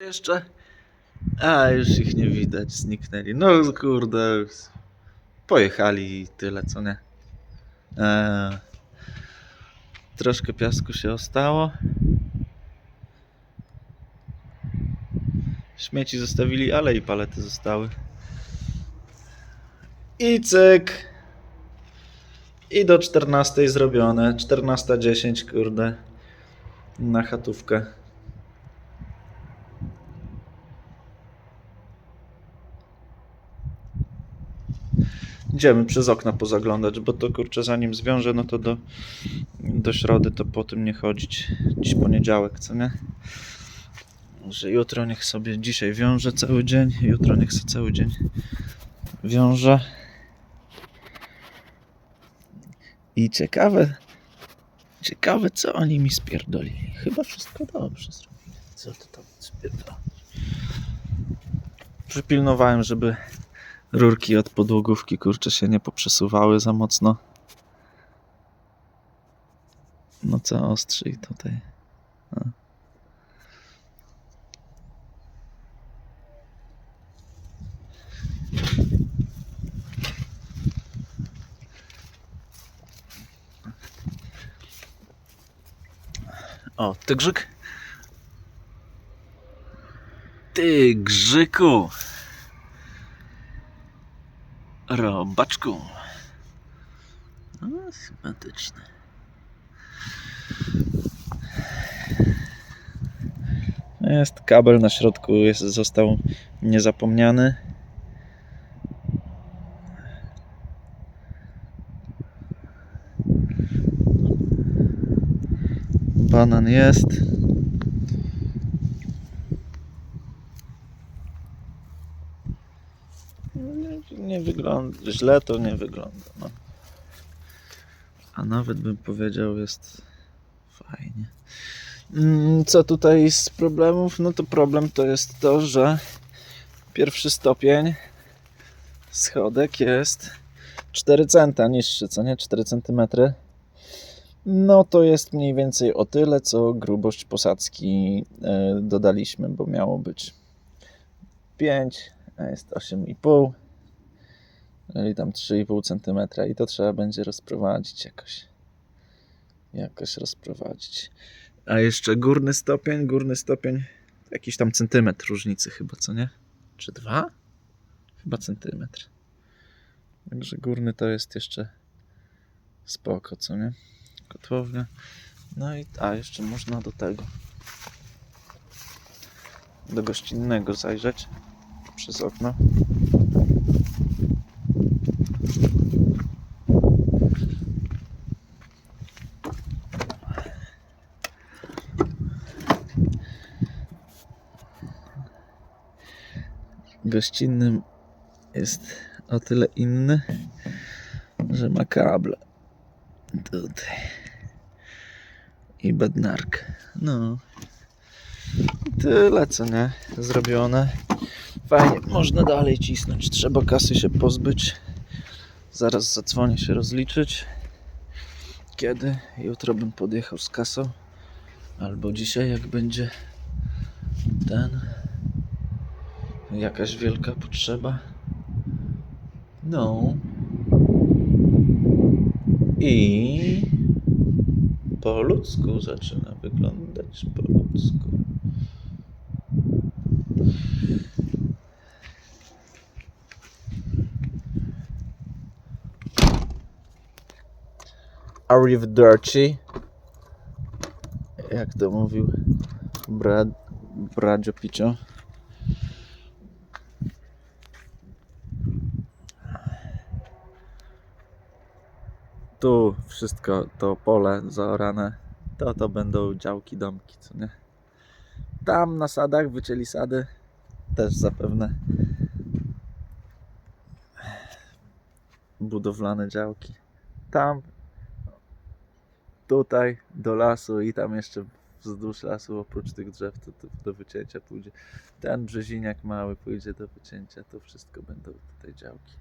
Jeszcze? A, już ich nie widać, zniknęli. No kurde, pojechali i tyle, co nie? Eee, troszkę piasku się ostało. Śmieci zostawili, ale i palety zostały. I cyk. I do 14 zrobione. 14.10, kurde. Na chatówkę. Idziemy przez okna pozaglądać, bo to kurczę, zanim zwiążę, no to do, do środy to po tym nie chodzić. Dziś poniedziałek, co nie? Że jutro niech sobie dzisiaj wiąże cały dzień, jutro niech sobie cały dzień wiąże. I ciekawe, ciekawe co oni mi spierdolili. Chyba wszystko dobrze zrobili. Co to tam spierdolili? Przypilnowałem, żeby rurki od podłogówki kurczę się nie poprzesuwały za mocno. No co ostrzyj tutaj. A. O, tygrzyk. Tygrzyku. Robaczku. No, sympatyczne. Jest kabel na środku, jest, został niezapomniany. Banan jest. Nie, nie wygląda, źle to nie wygląda. No. A nawet bym powiedział, jest fajnie. Mm, Co tutaj z problemów? No to problem to jest to, że pierwszy stopień schodek jest 4 centa niższy, co nie? 4 centymetry. No to jest mniej więcej o tyle, co grubość posadzki e, dodaliśmy, bo miało być 5, a jest 8,5 czyli tam 3,5 cm i to trzeba będzie rozprowadzić jakoś. Jakoś rozprowadzić. A jeszcze górny stopień, górny stopień, jakiś tam centymetr różnicy chyba, co nie? Czy dwa? Chyba centymetr. Także górny to jest jeszcze spoko, co nie? Kotłownia. No i a jeszcze można do tego do gościnnego zajrzeć przez okno. gościnnym jest o tyle inny, że ma kable tutaj i bednarkę. No, tyle co nie zrobione. Fajnie, można dalej cisnąć. Trzeba kasy się pozbyć. Zaraz zadzwonię się rozliczyć. Kiedy? Jutro bym podjechał z kasą. Albo dzisiaj, jak będzie ten jakaś wielka potrzeba. No. I po ludzku zaczyna wyglądać po ludzku. Dirty? Jak to mówił Brad, Bradzio Picio? tu wszystko to pole zaorane, to to będą działki, domki, co nie? Tam na sadach wycięli sady, też zapewne budowlane działki. Tam, tutaj do lasu i tam jeszcze wzdłuż lasu oprócz tych drzew to, to do wycięcia pójdzie. Ten brzeziniak mały pójdzie do wycięcia, to wszystko będą tutaj działki.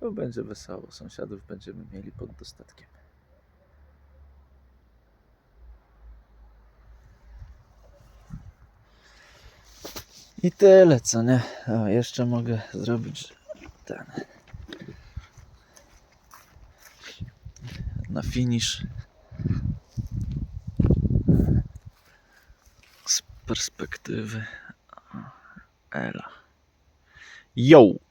No, będzie wesoło. Sąsiadów będziemy mieli pod dostatkiem. I tyle, co nie? O, jeszcze mogę zrobić ten. Na finish. Perspektywy Ela. Yo!